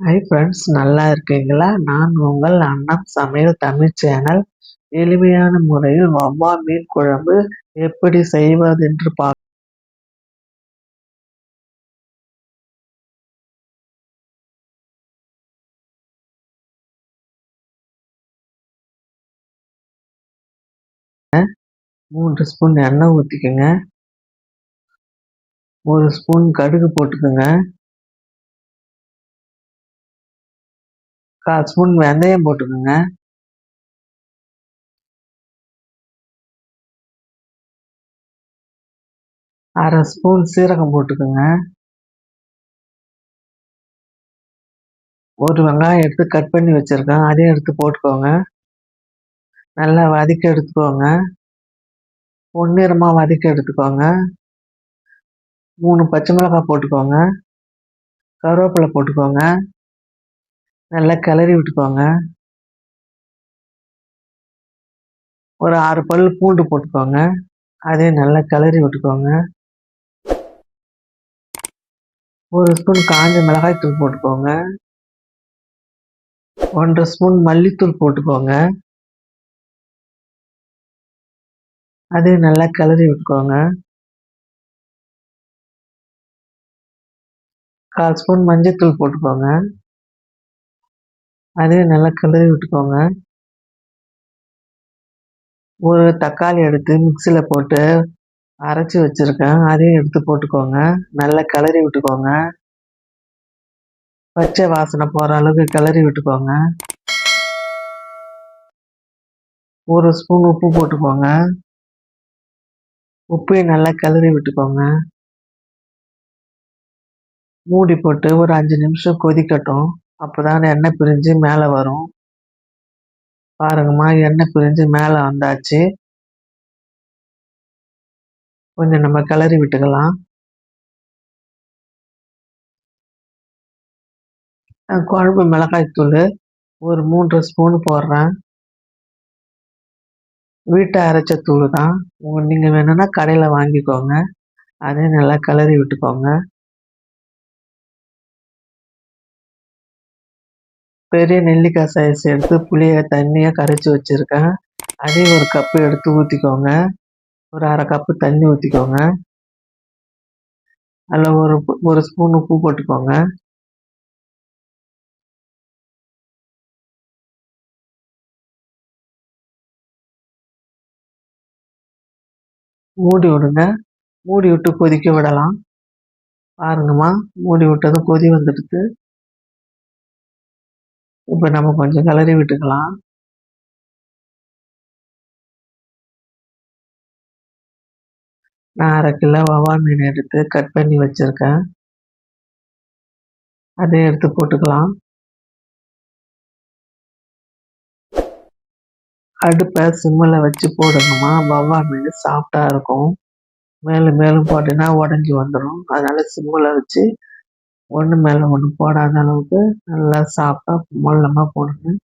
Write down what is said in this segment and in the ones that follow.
Hi friends நல்லா இருக்கீங்களா? நான் உங்கள் அண்ணம் சமையல் தமிழ் சேனல். எளிமையான முறையில் வவ்வா மீன் குழம்பு எப்படி செய்வதென்று பார்க்க மூன்று ஸ்பூன் எண்ணெய் ஊற்றிக்கோங்க ஒரு ஸ்பூன் கடுகு போட்டுக்கோங்க. கால் ஸ்பூன் வெந்தயம் போட்டுக்கோங்க அரை ஸ்பூன் சீரகம் போட்டுக்கோங்க. ஒரு வெங்காயம் எடுத்து கட் பண்ணி வச்சுருக்கேன். அதையும் எடுத்து போட்டுக்கோங்க. நல்லா வதக்கி எடுத்துக்கோங்க. பொன்னிறமாக வதக்கி எடுத்துக்கோங்க. மூணு பச்சை மிளகாய் போட்டுக்கோங்க. கருவேப்பிலை போட்டுக்கோங்க. நல்லா கிளறி விட்டுக்கோங்க. ஒரு ஆறு பல் பூண்டு போட்டுக்கோங்க. அதையும் நல்லா கிளறி விட்டுக்கோங்க. ஒரு ஸ்பூன் காஞ்ச மிளகாய் தூள் போட்டுக்கோங்க. ஒன்றரை ஸ்பூன் மல்லித்தூள் போட்டுக்கோங்க. அதையும் நல்லா கிளறி விட்டுக்கோங்க. கால் ஸ்பூன் மஞ்சள் போட்டுக்கோங்க. அதையும் நல்லா கிளறி விட்டுக்கோங்க. ஒரு தக்காளி எடுத்து மிக்சியில் போட்டு அரைச்சி வச்சுருக்கேன். அதையும் எடுத்து போட்டுக்கோங்க. நல்லா கிளறி விட்டுக்கோங்க. பச்சை வாசனை போகிற அளவுக்கு கிளறி விட்டுக்கோங்க. ஒரு ஸ்பூன் உப்பு போட்டுக்கோங்க. உப்பையும் நல்லா கிளறி விட்டுக்கோங்க. மூடி போட்டு ஒரு அஞ்சு நிமிஷம் கொதிக்கட்டும். அப்போ தான் எண்ணெய் பிரிஞ்சு மேலே வரும். பாருங்கம்மா எண்ணெய் பிரிஞ்சு மேலே வந்தாச்சு. கொஞ்சம் நம்ம கிளறி விட்டுக்கலாம். குழம்பு மிளகாய் தூள் ஒரு மூன்று ஸ்பூன் போடுறேன். வீட்டை அரைச்ச தூள் தான் நீங்கள் வேணும்னா கடையில் வாங்கிக்கோங்க. அதையும் நல்லா கிளறி விட்டுக்கோங்க. பெரிய நெல்லிக்காய் சைஸ் எடுத்து புளியை தண்ணியாக கரைச்சி வச்சுருக்கேன். அதையும் ஒரு கப்பு எடுத்து ஊற்றிக்கோங்க ஒரு அரை கப்பு தண்ணி ஊற்றிக்கோங்க அதில் ஒரு ஒரு ஸ்பூன் உப்பு போட்டுக்கோங்க. மூடி விடுங்க. மூடி விட்டு கொதிக்க விடலாம். பாருங்கம்மா மூடி விட்டதும் கொதி வந்துடுது. இப்போ நம்ம கொஞ்சம் கிளறி விட்டுக்கலாம். நான் அரை கிலோ வவா மீன் எடுத்து கட் பண்ணி வச்சுருக்கேன். அதை எடுத்து போட்டுக்கலாம். அடுப்பை சிம்மில் வச்சு போடணுமா? வவ்வா மீன் சாஃப்டாக இருக்கும். மேலும் மேலும் போட்டிங்கன்னா உடஞ்சி வந்துடும் அதனால் சிம்மில் வச்சு ஒன்று மேலே ஒன்று போடாத அளவுக்கு நல்லா சாப்பிட்டா மொல்லமாக போடுங்க.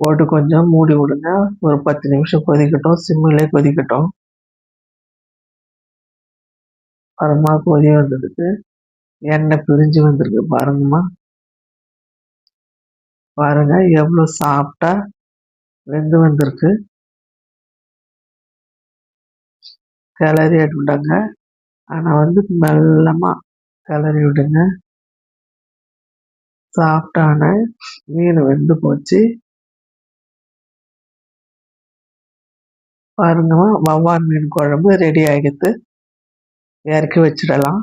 போட்டு கொஞ்சம் மூடி விடுங்க. ஒரு பத்து நிமிஷம் கொதிக்கட்டும். சிம்மிலே கொதிக்கட்டும். பரமா கொதி வந்ததுக்கு எண்ணெய் பிரிஞ்சு வந்திருக்கு பாருங்கம்மா. பாருங்க எவ்வளோ சாப்பிட்டா வெந்து வந்திருக்கு. கிளறி விட்டாங்க ஆனால் வந்து மெல்லமாக கிளறி விடுங்க. சாஃப்டான மீன் வெந்து போச்சு. பாருங்கம்மா வவ்வால் மீன் குழம்பு ரெடி ஆகிடுது இறக்கி வச்சிடலாம்.